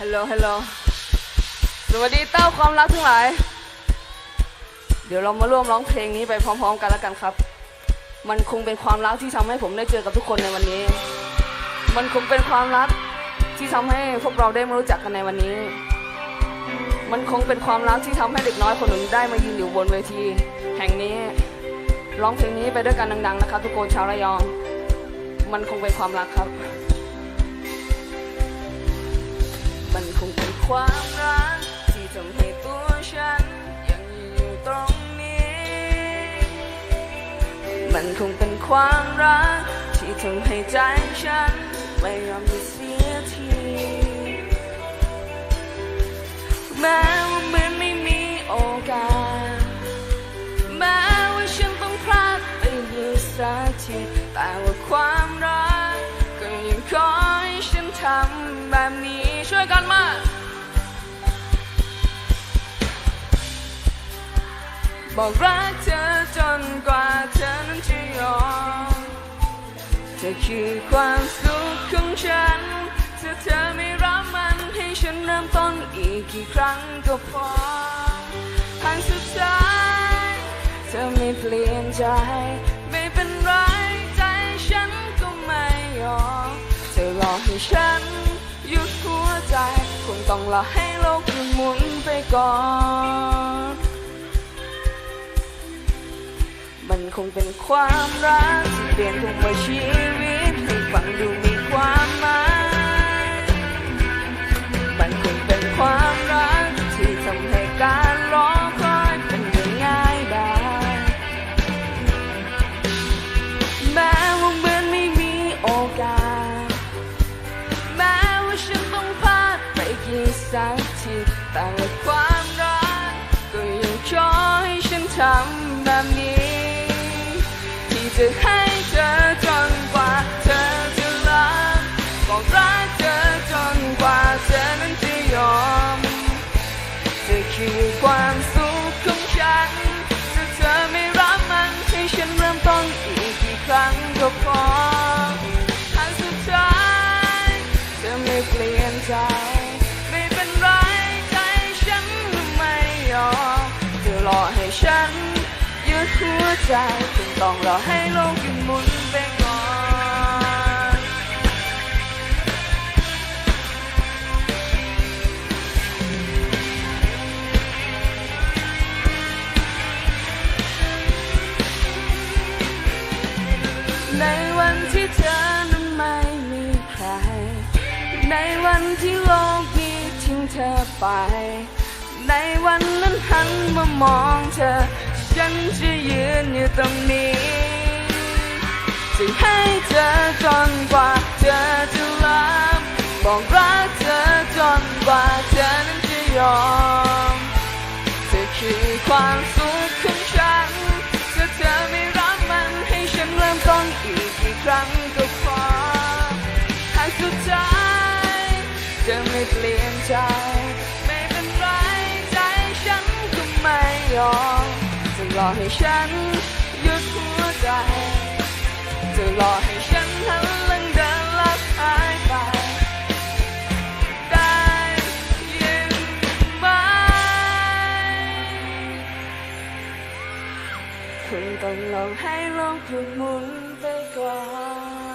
ฮัลโหล ฮัลโหล สวัสดีเต้าความรักทั้งหลาย เดี๋ยวเรามาร่วมร้องเพลงนี้ไปพร้อม ๆ กันแล้วกันครับ มันคงเป็นความรักที่ทำให้ผมได้เจอกับทุกคนในวันนี้ มันคงเป็นความรักที่ทำให้พวกเราได้มารู้จักกันในวันนี้ มันคงเป็นความรักที่ทำให้เด็กน้อยคนหนึ่งได้มายืนอยู่บนเวที แห่งนี้ ร้องเพลงนี้ไปด้วยกันดัง ๆ นะครับ ทุกคนชาวระยอง มันคงเป็นความรักครับ มันคงเป็นความรักที่ทำให้ตัวฉัน ยังอยู่ตรงนี้ มันคงเป็นความรักที่ทำให้ใจฉัน ไม่ยอมจะเสียทีแม้ว่าเหมือนไม่มีโอกาส แม้ว่าฉันต้องพลาดไปอยู่สักทีแต่ว่าความรักก็ยังขอให้ฉันทำแบบนี้ ช่วยกันมาบอกรักเธอจนกว่าเธอนั้นจะยอมเธอคือความสุขของฉันถ้าเธอไม่รับมันให้ฉันเริ่มต้นอีกกี่ครั้งก็พอทางสุดท้ายเธอไม่เปลี่ยนใจ ไม่เป็นไรใจฉันก็ไม่ยอมเธอรอให้ฉัน ต้องรอให้โลกมันหมุนไปก่อน มันคงเป็นความรักที่เปลี่ยนทุกวันชีวิตำแบบนี้ ที่จะให้เธอจนกว่าเธอจะรักบอกรักเธอจนกว่าเธอนั้นจะยอมเธอคือความสุขของฉันถ้าเธอไม่รับมันให้ฉันเริ่มต้นอีกกี่ครั้งก็พอทางสุดท้ายเธอไม่เปลี่ยนใจ ใจคงต้องรอให้โลกหยุดหมุนไปก่อนในวันที่เธอนั้นไม่มีใคร ในวันที่โลกนี้ทิ้งเธอไป ในวันนั้นหันมามองเธอ ฉันจะยืน ตรงนี้ จะให้เธอจนกว่าเธอจะรับบอกรักเธอจนกว่าเธอนั้นจะยอมเธอคือความสุขของฉันถ้าเธอไม่รับมันให้ฉันเริ่มต้นอีกกี่ครั้งก็พอหากสุดท้ายจะไม่เปลี่ยนใจไม่เป็นไรใจฉันก็ไม่ยอมจะรอให้ฉัน ยุดหัวใจจะรอให้ฉันหันหลังเดินลับหายไป ได้ยินไหมคงต้องลองให้โลกหยุดหมุนไปก่อน